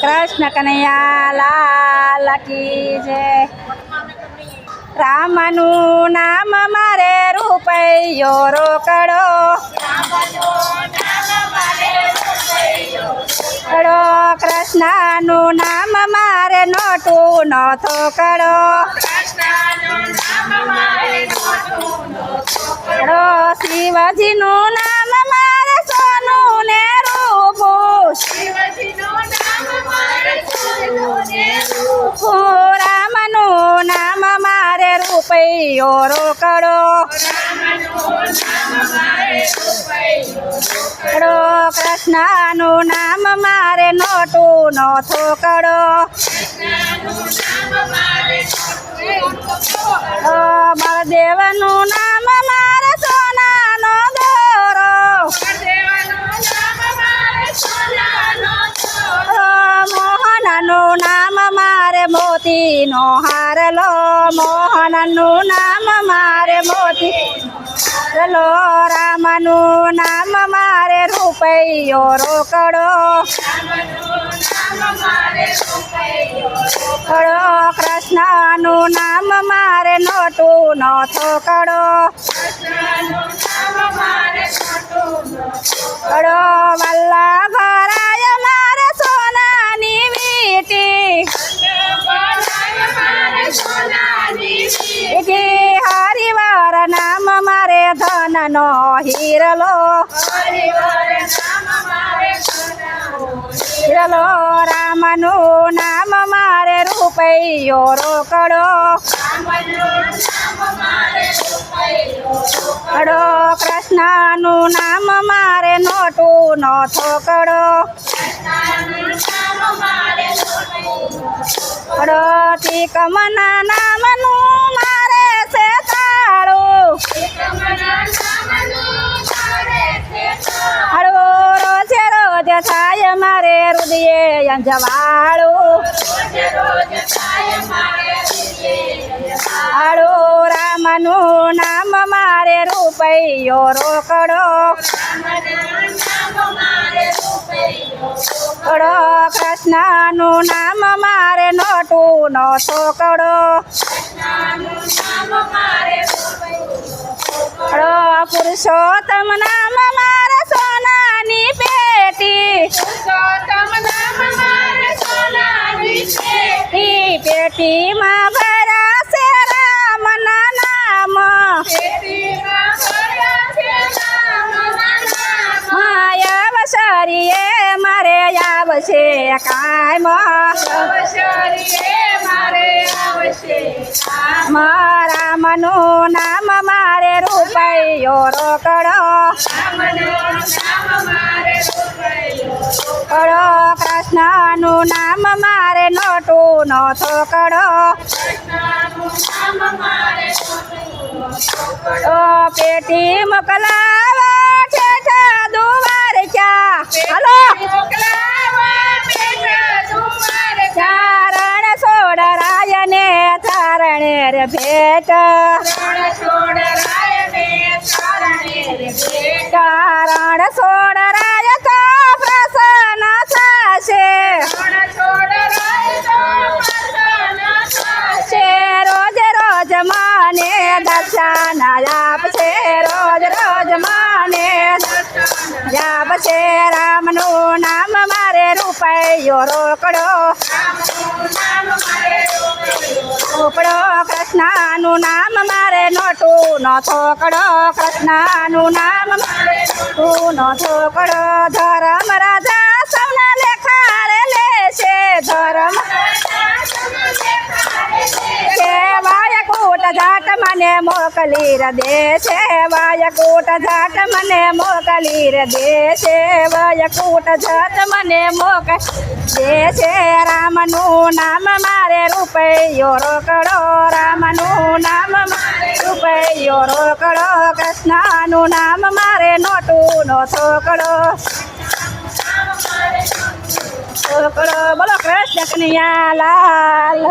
કૃષ્ણ કનૈયા લાલ કી જય. રામનું નામ મારે રૂપૈયો રોકડો. કડો. કૃષ્ણનું નામ મારે નોટું નો થોકડો કડો શિવજીનું નામ રૂપૈયો રોકડો. કડો કૃષ્ણનું નામ મારે નોટું નો ઓ બળદેવનું નામ મારે સોનાનો દોરો. મોહનનું નામ મારે મોતીનો હારલો મોહનનું નામ મારે મોતી. ચલો રામનું નામ મારે રૂપૈયો રોકડો. કડો કૃષ્ણનું નામ મારે નોટું નો કડો. વલ્લભરાય ધનનો હીરલો હીરલો રામનું નામ મારે રૂપૈયો રોકડો. કડો કૃષ્ણનું નામ મારે નોટું નો થોકડો કડો તીકમના નામનું અંજવાળું હાળો રામનું નામ મારે રૂપૈયો રોકડો. કડો કૃષ્ણનું નામ મારે નોટું નો છોકડો કડો પુરુષોત્તમ નામ મારા સોનાની ઈ ભરા છે રામના નામ. માયાવસરીએ મારે આવશે કાયમ. રામનું નામ મારે રૂપૈયો રોકડો. કડો કૃષ્ણનું નામ મારે નોટું નો થોકડો. ઓ પેટી મોકલાવા છે દુવાર ક્યાં આપશે રામનું નામ મારે રૂપયો રોકડો. રોકડો કૃષ્ણનું નામ મારે નોટું નો થોકડો. કૃષ્ણનું નામ મારે નોટું નો થોકડો. ધર્મ મોકલી ર વાય કૂટ જાટ મને મોકલી ર વાય કૂટ જાટ મને મોક દેશે. રામનું નામ મારે રૂપૈયો રોકડો, રામનું નામ મારે રૂપૈયો રોકડો, કૃષ્ણનું નામ મારે નોટું નો છોકડો. છોકડો બોલો કૃષ્ણ કનૈયા લાલ